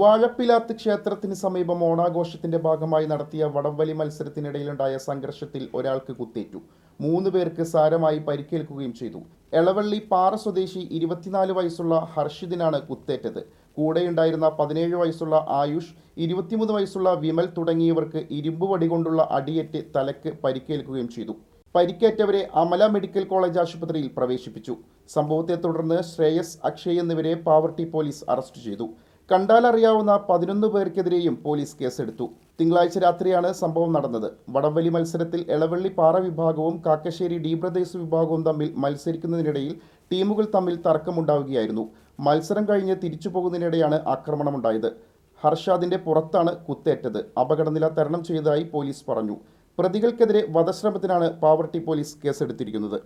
വാഴപ്പിലാത്ത് ക്ഷേത്രത്തിന് സമീപം ഓണാഘോഷത്തിന്റെ ഭാഗമായി നടത്തിയ വടംവലി മത്സരത്തിനിടയിലുണ്ടായ സംഘർഷത്തിൽ ഒരാൾക്ക് കുത്തേറ്റു. മൂന്ന് പേർക്ക് സാരമായി പരിക്കേൽക്കുകയും ചെയ്തു. എളവള്ളി പാറ സ്വദേശി ഇരുപത്തിനാല് വയസ്സുള്ള ഹർഷിദിനാണ് കുത്തേറ്റത്. കൂടെയുണ്ടായിരുന്ന പതിനേഴ് വയസ്സുള്ള ആയുഷ് ഇരുപത്തിമൂന്ന് വയസ്സുള്ള വിമൽ തുടങ്ങിയവർക്ക് ഇരുമ്പ് വടി കൊണ്ടുള്ള അടിയേറ്റ് തലക്ക് പരിക്കേൽക്കുകയും ചെയ്തു. പരിക്കേറ്റവരെ അമല മെഡിക്കൽ കോളേജ് ആശുപത്രിയിൽ പ്രവേശിപ്പിച്ചു. സംഭവത്തെ തുടർന്ന് ശ്രേയസ് അക്ഷയ് എന്നിവരെ പാവർട്ടി പോലീസ് അറസ്റ്റ് ചെയ്തു. കണ്ടാലറിയാവുന്ന പതിനൊന്ന് പേർക്കെതിരെയും പോലീസ് കേസെടുത്തു. തിങ്കളാഴ്ച രാത്രിയാണ് സംഭവം നടന്നത്. വടംവലി മത്സരത്തിൽ എളവള്ളി പാറ വിഭാഗവും കാക്കശ്ശേരി ഡി ബ്രദേഴ്സ് വിഭാഗവും തമ്മിൽ മത്സരിക്കുന്നതിനിടയിൽ ടീമുകൾ തമ്മിൽ തർക്കമുണ്ടാവുകയായിരുന്നു. മത്സരം കഴിഞ്ഞ് തിരിച്ചു പോകുന്നതിനിടെയാണ് ആക്രമണമുണ്ടായത്. ഹർഷാദിന്റെ പുറത്താണ് കുത്തേറ്റത്. അപകടനില തരണം ചെയ്തതായി പോലീസ് പറഞ്ഞു. പ്രതികൾക്കെതിരെ വധശ്രമത്തിനാണ് പാവർട്ടി പോലീസ് കേസെടുത്തിരിക്കുന്നത്.